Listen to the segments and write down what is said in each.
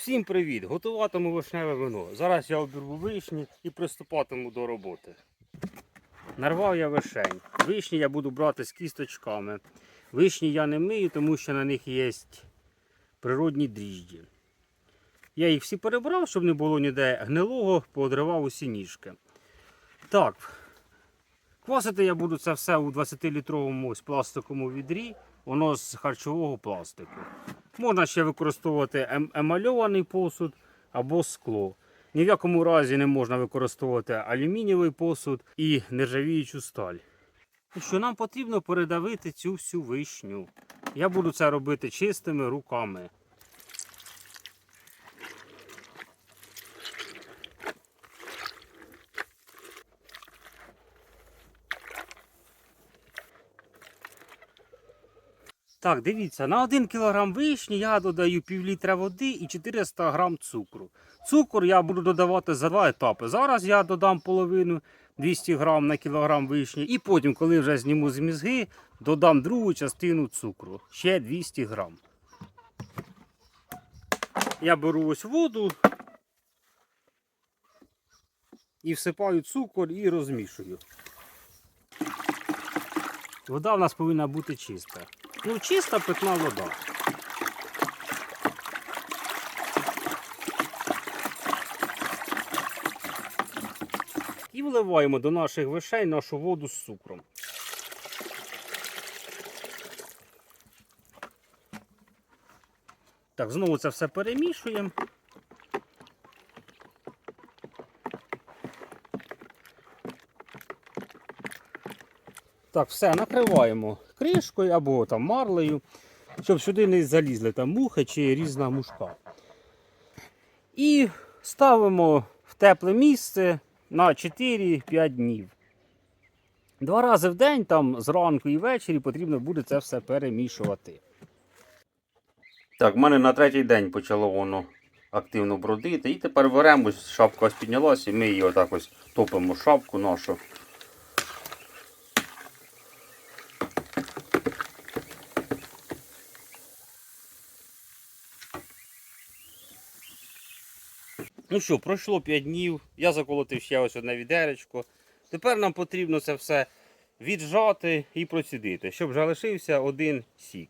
Всім привіт! Готуватиму вишневе вино. Зараз я обірву вишні і приступатиму до роботи. Нарвав я вишень. Вишні я буду брати з кісточками. Вишні я не мию, тому що на них є природні дріжджі. Я їх всі перебрав, щоб не було ніде гнилого, поодривав усі ніжки. Так, квасити я буду це все у 20-літровому пластиковому відрі, воно з харчового пластику. Можна ще використовувати ем- емальований посуд або скло. Ні в якому разі не можна використовувати алюмінієвий посуд і нержавіючу сталь. Що нам потрібно передавити цю всю вишню. Я буду це робити чистими руками. Так, дивіться, на 1 кг вишні я додаю пів літра води і 400 г цукру. Цукор я буду додавати за два етапи. Зараз я додам половину 200 г на кілограм вишні, і потім, коли вже зніму з мізги, додам другу частину цукру, ще 200 г. Я беру ось воду і всипаю цукор і розмішую. Вода в нас повинна бути чиста. Ну, чиста питна вода. І вливаємо до наших вишей нашу воду з цукром. Так, знову це все перемішуємо. Так, все, накриваємо кришкою або там марлею, щоб сюди не залізли там мухи чи різна мушка. І ставимо в тепле місце на 4-5 днів. Два рази в день, там зранку і ввечері, потрібно буде це все перемішувати. Так, в мене на третій день почало воно активно бродити. І тепер беремо, шапка піднялася, і ми її отак ось топимо шапку нашу. Ну що, пройшло 5 днів, я заколотив ще ось одне відеречко. Тепер нам потрібно це все віджати і процідити, щоб залишився один сік.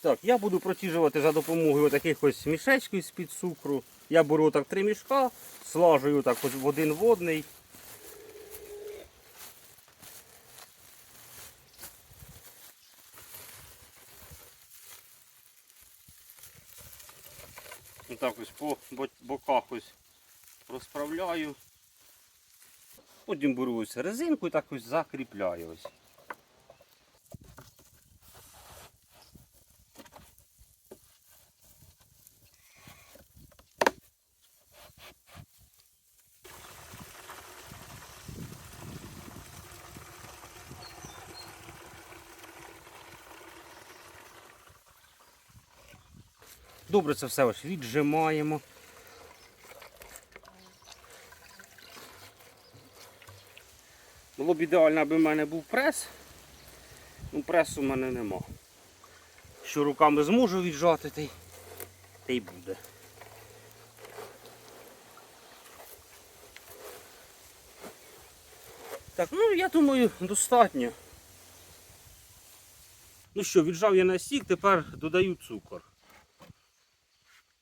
Так, я буду проціжувати за допомогою таких ось мішечків з-під цукру. Я беру так три мішка, слажую так в один водний. Отак ось по боках ось розправляю. Потім беру ось резинку і так ось закріпляю ось. Добре це все ось віджимаємо. Було б ідеально, аби в мене був прес. Ну пресу в мене нема. Що руками зможу віджати, та й, та й буде. Так, ну я думаю, достатньо. Ну що, віджав я на сік, тепер додаю цукор.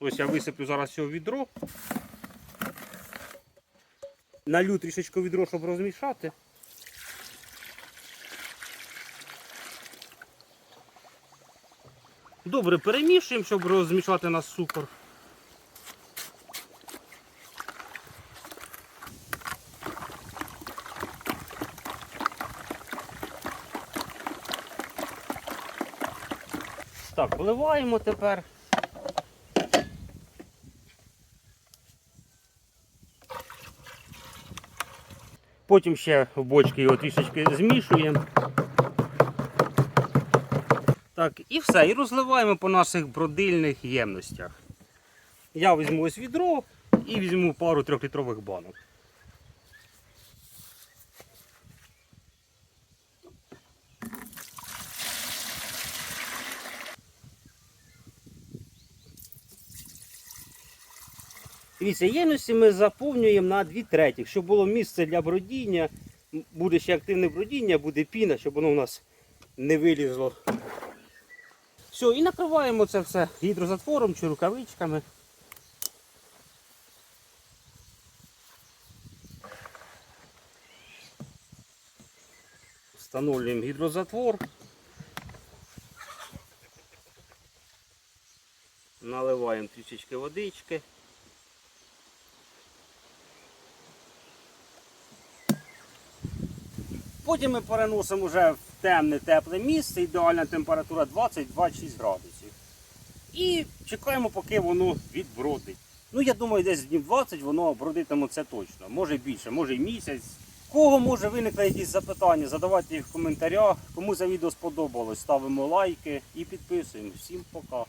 Ось я висиплю зараз цього відро. Налю трішечки відро, щоб розмішати. Добре, перемішуємо, щоб розмішати наш цукор. Так, вливаємо тепер. Потім ще в бочки його трішечки змішуємо. Так, і все. І розливаємо по наших бродильних ємностях. Я візьму ось відро і візьму пару трьохлітрових банок. Дивіться, ємності ми заповнюємо на 2 треті, щоб було місце для бродіння. Буде ще активне бродіння, буде піна, щоб воно у нас не вилізло. Все, і накриваємо це все гідрозатвором чи рукавичками. Встановлюємо гідрозатвор. Наливаємо трішечки водички. Потім ми переносимо вже в темне тепле місце, ідеальна температура 20-26 градусів. І чекаємо, поки воно відбродить. Ну, я думаю, десь днів 20 воно бродитиме це точно. Може більше, може й місяць. Кого може виникли якісь запитання, задавайте їх в коментарях. Кому за відео сподобалось, ставимо лайки і підписуємо. Всім пока.